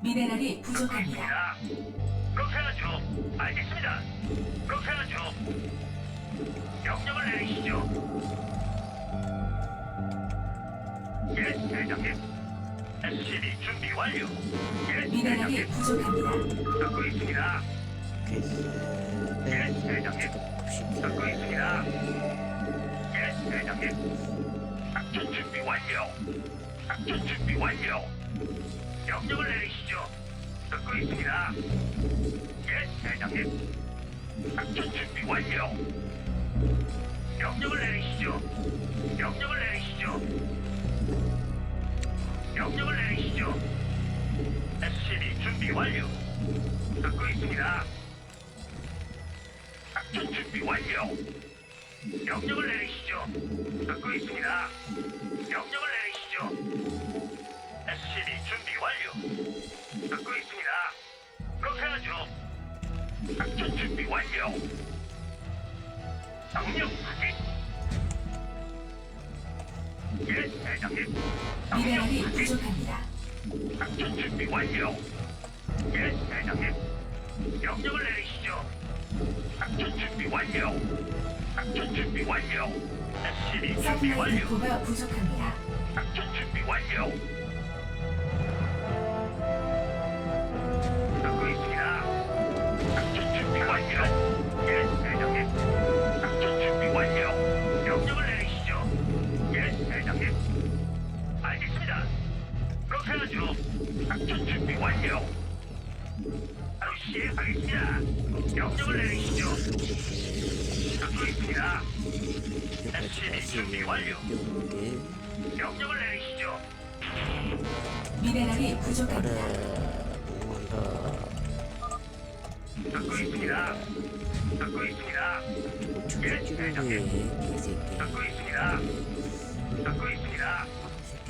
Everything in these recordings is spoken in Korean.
미네랄이 부족합니다. 있습니다. 그렇게 하죠. 알겠습니다. 그렇게 하죠. 명령을 내리시죠. 예, 대장님. SCB 준비 완료. 예, 미네랄이 대장님. 부족합니다. 듣고 있습니다. 그, 예, 네, 대장님. 듣고 있습니다. 예, 대장님. 작전 준비 완료. 작전 준비 완료. 명령을 내리시죠. 듣고 있습니다. 예, 대장님. 작전 준비 완료. 명령을 내리시죠. 명령을 내리시죠. 명령을 내리시죠. SCB 준비 완료. 듣고 있습니다. 작전 준비 완료. 명령을 내리시죠. 듣고 있습니다. 명령을 내리시죠. 완료. 듣고 있습니다. 그렇게 하죠. 작전 준비 완료. 명령 확인. 예, 대장님. 명령 미네랄이 확인. 부족합니다. 작전 준비 완료. 예, 대장님. 명령을 내리시죠. 작전 준비 완료. 작전 준비 완료. 준비 서플라이 완료. 디포가 부족합니다. 작전 준비 완료.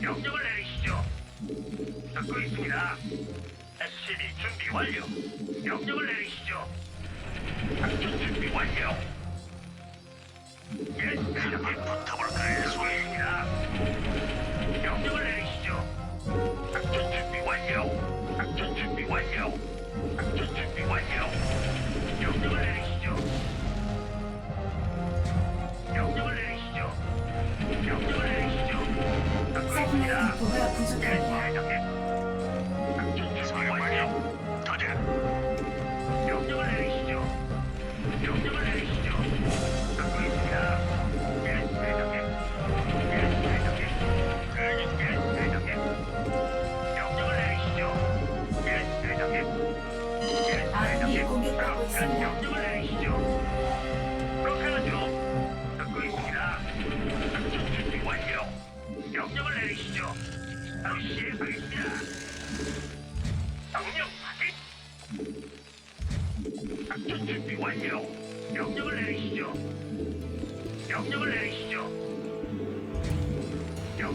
명령을 내리시죠. 듣고 있습니다. SCB 준비 완료. 명령을 내리시죠. 작전 준비 완료. 예, 대장님. 붙어볼까요? 소리입니다. 서플라이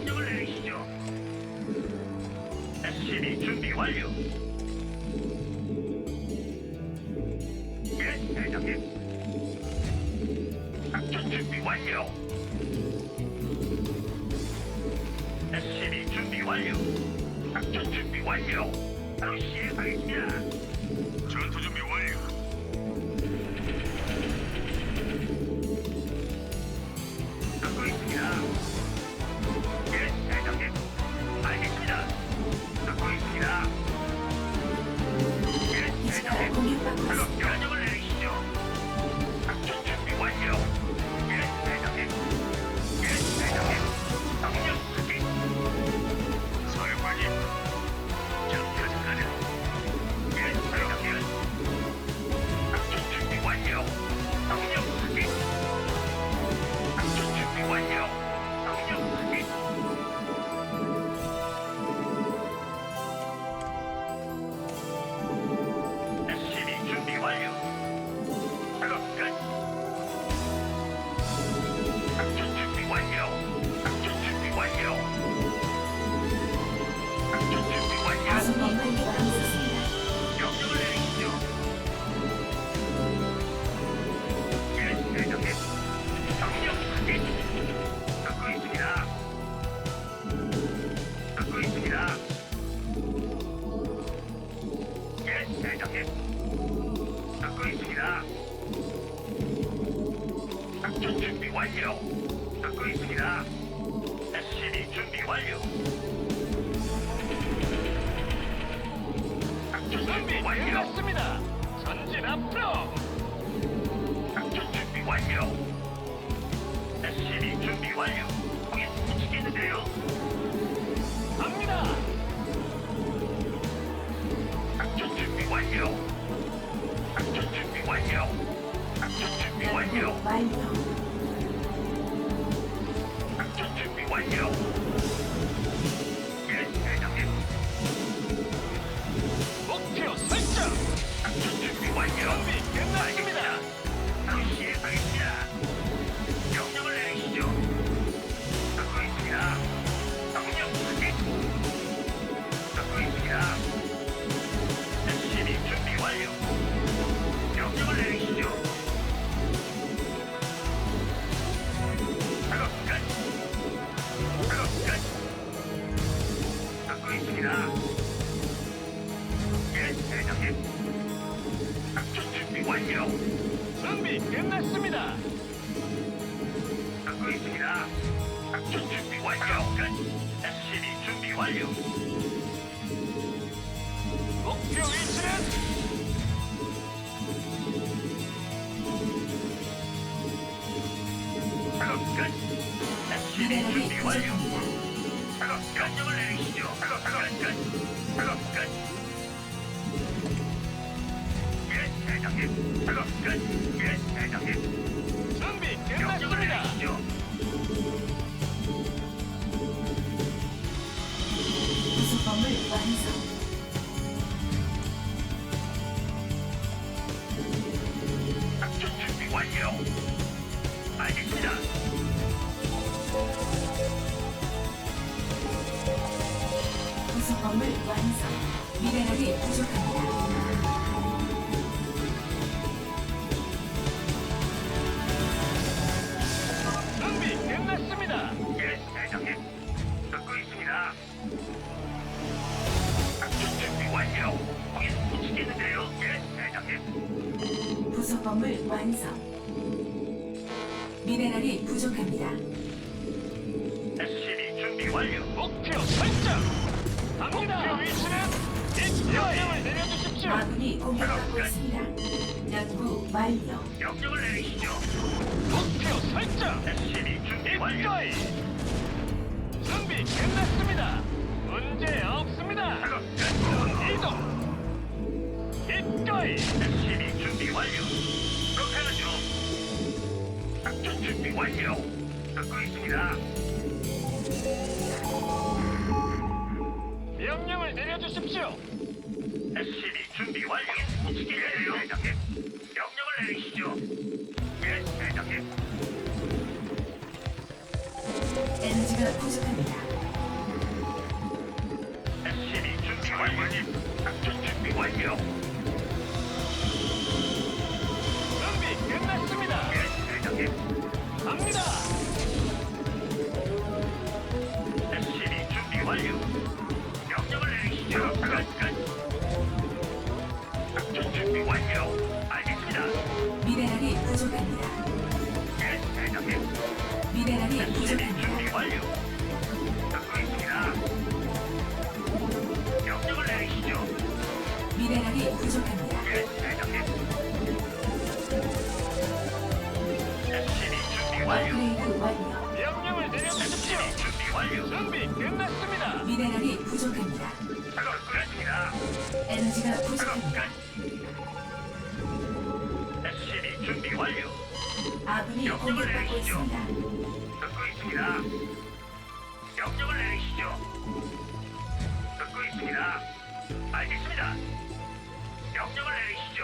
명령을 내리시죠. SCB 준비 완료. 예, 대장님. 작전 준비 완료. SCB 준비 완료. 작전 준비 완료. 바로 시행하겠습니다. 전투 준 듣고 있습니다. SCB 준비 완료. 작전 준비 완료. 끝났습니다. 전진 앞으로. 작전 준비 완료. SCB 준비 완료. 거기 붙이겠는데요? 갑니다. 작전 준비 완료. 작전 준비 완료. 작전 준비 완료. 완료. 작 완료. 준비 끝났습니다. 듣고 있습니다. 작전 준비 완료. 끝. SCB 준비 완료. 목표 위치는 작업 끝. SCB 준비 완료. 작업 명령을 내리시죠. 작업 작업 끝. 작업 끝. 작업 끝. 예, 대장님. 준비 끝났습니다. 구성범을 완성. 미네랄이 부족합니다. SCB 준비 완료. 목표 설정. 갑니다. 목표 위치는 명령을 내려주십시오. 아군이 공격받고 있습니다. 연구 완료. 명령을 내리시죠. 목표 설정. SCB 준비 완료. 준비 끝났습니다. 문제 없습니다. 이동. 입가이. 완료. 듣고 있습니다. 명령을 내려주십시오. SCB 준비 완료. 움직이게 해요, 대장님. 명령을 내리시죠. 예, 대장님. 에너지가 부족합니다. SCB 준비 완료. 작전 준비 완료. 완료. 준비 끝났습니다. 미네랄이 부족합니다. 작업 끝입니다. 에너지가 작업 부족합니다. 끝. SCB 준비 완료. 아군이 공격받고 내리시죠. 있습니다. 듣고 있습니다. 명령을 내리시죠. 듣고 있습니다. 알겠습니다. 명령을 내리시죠.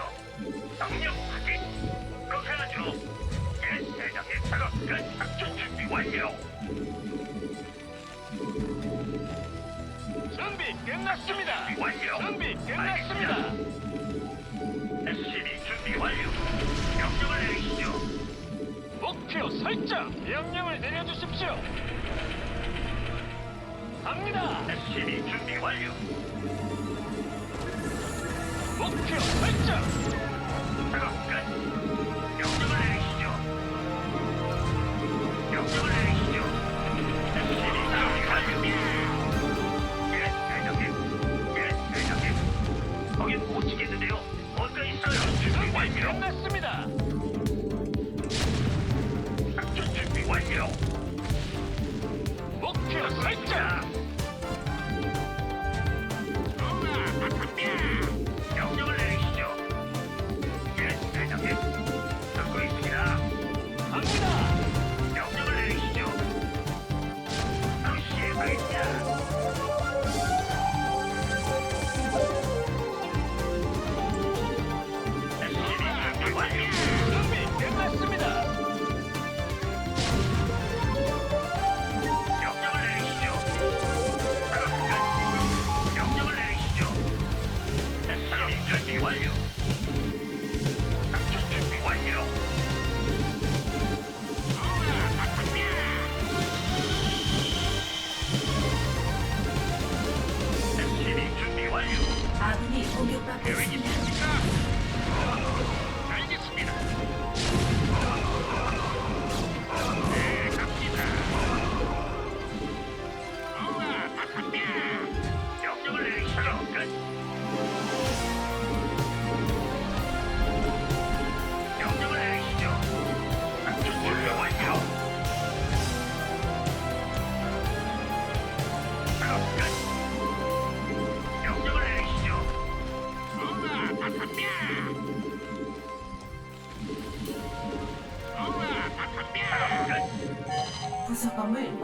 명령 확인. 그렇게 하죠. 예, 대장님. 작업 끝. 작전 준비 완료. 준비 끝났습니다. 준비 완료. 준비 끝났습니다. SCB 준비 완료. 명령을 내리시죠. 목표 설정. 명령을 내려주십시오. 갑니다. SCB 준비 완료. 목표 설정. 작업 끝. 있습니다. 작전 준비 완료. 목표 설정.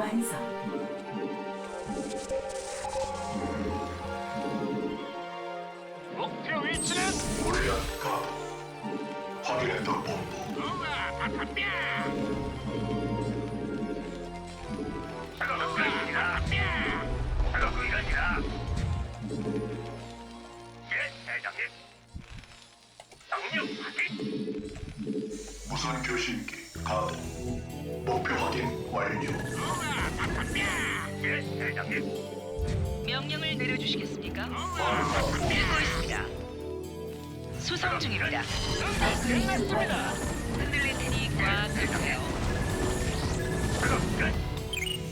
완성. 목표 위치는 골리앗 가 확인했다 본부 작업 끝입니다. 작업 끝입니다. 예, 대장님. 명령 확인. 무선 교신기 가동 듣고 있습니다. 수송 중입니다. 끝났습니다. 흔들릴 테니 꽉 잡으세요.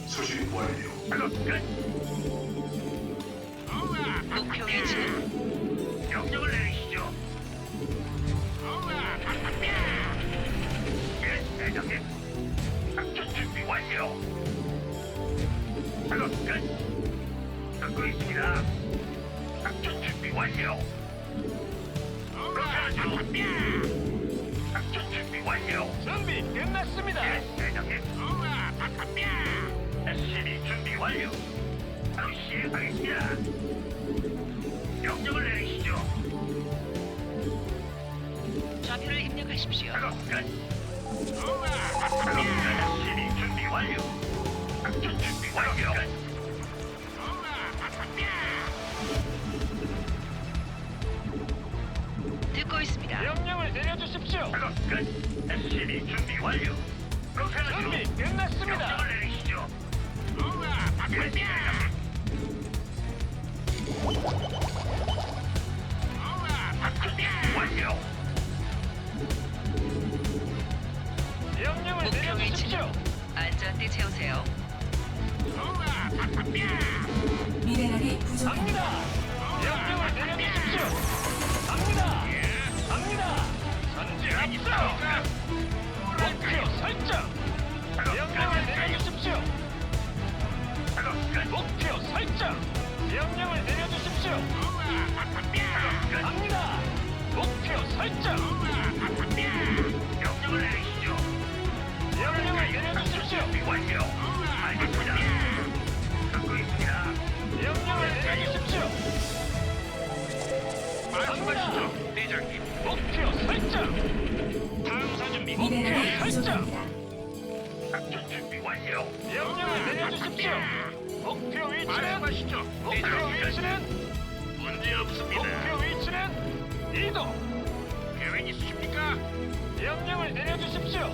수신 완료 끝. 시행하겠습니다. 명령을 내리시죠. 좌표를 입력하십시오. 작업 끝. 작업 끝. 준비 완료. 작전 준비 완료. 완료. 명령을 목표 내려주십시오. 위치는 안전띠 채우세요. 미네랄이 부족합니다. 갑니다. 명령을 내려주십시오. 갑니다. 갑니다. 전진 앞서. 목표 설정. 명령을 내려주십시오. 목표 설정. 명령을 내려주십시오. 갑니다. 목표 설정. 명령을 내리시죠. 명령을 내려주십시오. 준비 완료. 알겠습니다. 듣고 있습니다. 명령을 내려주십시오. 말씀하시죠, 대장님. 목표 설정. 탐사 준비. 미네랄이 목표 설정. 부족합니다. 작전 준비 완료. 명령을 내려주십시오. 목표 위치는 말씀하시죠, 목표 위치는 문제 없습니다. 이동. 계획 있으십니까? 명령을 내려주십시오.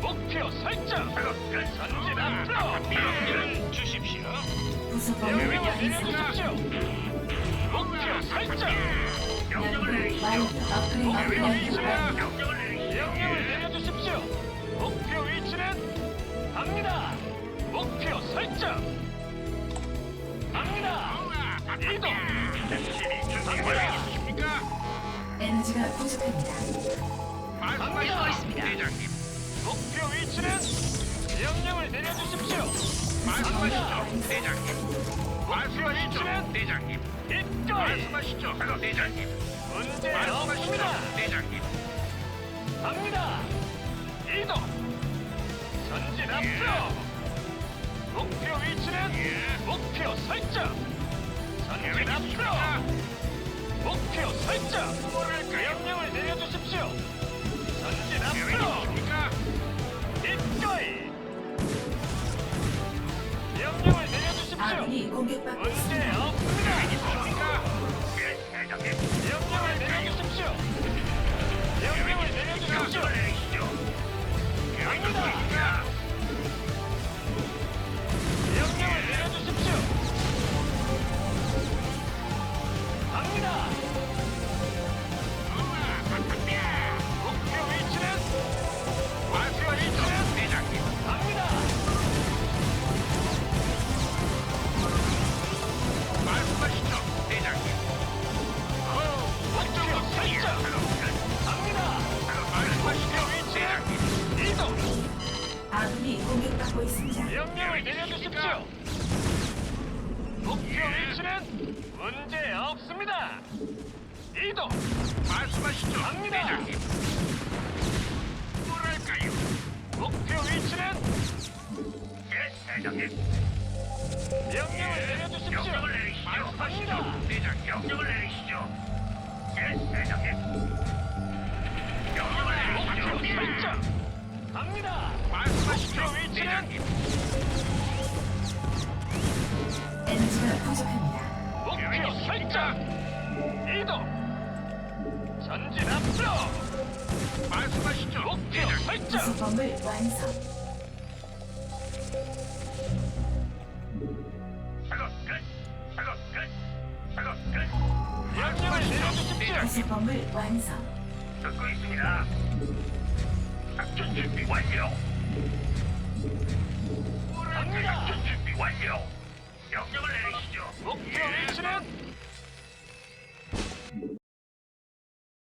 목표 설정. 전진 앞으로. 명령을 주십시오. 부속 건물 명령을 완성. 내려주십시오. 목표 설정. 명령을. 업그레이드 목표 완료. 위치는 명령을 내려주십시오. 목표 위치는 갑니다. 목표 설정. 갑니다. 이동. 갑니다. 에너지가 부족합니다. 듣고 있습니다. 대장님. 목표 위치는 명령을 내려주십시오. 말씀하시죠, 대장님. 목표 위치는 대장님. 기꺼이 말씀하시죠, 대장님. 문제 말씀하시죠, 없습니다. 대장님. 갑니다. 이동. 전진 앞으로. 목표 위치는 목표 설정. 전진 앞으로. 목표 설정. 명령을 내려주십시오. 전진 앞으로. 기꺼이. 명령을 내려주십시오. 아군이 공격받고 문제 있습니다. 없습니다. 예. 명령을 내려주십시오. 명령을 내려주십시오. 목표 위치는 문제 없습니다. 이동. 말씀하시죠, 갑니다. 대장님. 뭐랄까요? 목표 위치는 예, 대장님. 명령을 내려주십시오. 명령을 내리시죠. 갑니다. 대장, 명령을 내리시죠. 예, 대장님. 명령을 목표 내리시죠. 설정. 갑니다. 말씀하시죠, 목표 위치는 대장님. 에너지가 부족합니다. 목표 설정. 이동. 전진 앞으로. 말씀하시죠, 목표. 설정. 구성범을 완성. 작업 끝. 작업 끝. 작업 끝. 명령을 내려주십시오. 구성범을 완성. 듣고 있습니다. 작전 준비 완료. 갑니다. 작전 준비 완료. 명령을 내리시죠.